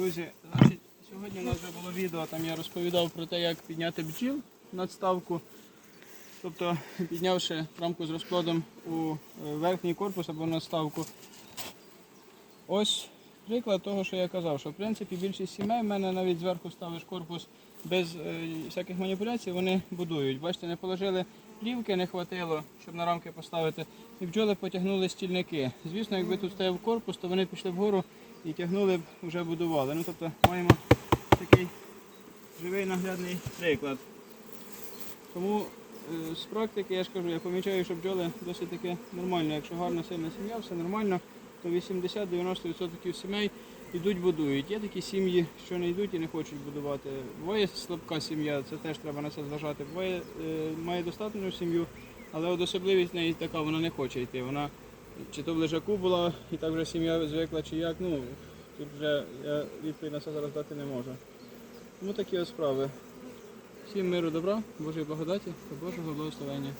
Друзі, значить, сьогодні у нас вже було відео, там я розповідав про те, як підняти бджіл надставку. Тобто піднявши рамку з розплодом у е, верхній корпус або надставку. Ось приклад того, що я казав, що в принципі більшість сімей в мене навіть зверху ставиш корпус без е, всяких маніпуляцій, вони будують. Бачите, не положили плівки, не хватило, щоб на рамки поставити. І бджоли потягнули стільники. Звісно, якби тут стояв корпус, то вони пішли вгору і тягнули б, вже будували. Ну, тобто маємо такий живий наглядний приклад. Тому е, з практики я ж кажу, я помічаю, що бджоли досить таки нормально. Якщо гарна сильна сім'я, все нормально, то 80-90% сімей йдуть будують. Є такі сім'ї, що не йдуть і не хочуть будувати. Буває слабка сім'я, це теж треба на це зважати. Буває, е, має достатню сім'ю, але особливість в неї така, вона не хоче йти. Вона чи то в лежаку була, і так вже сім'я звикла, чи як. Ну, тут вже я відповідь на це зараз дати не можу. Тому такі ось справи. Всім миру добра, Божої благодаті та Божого благословення.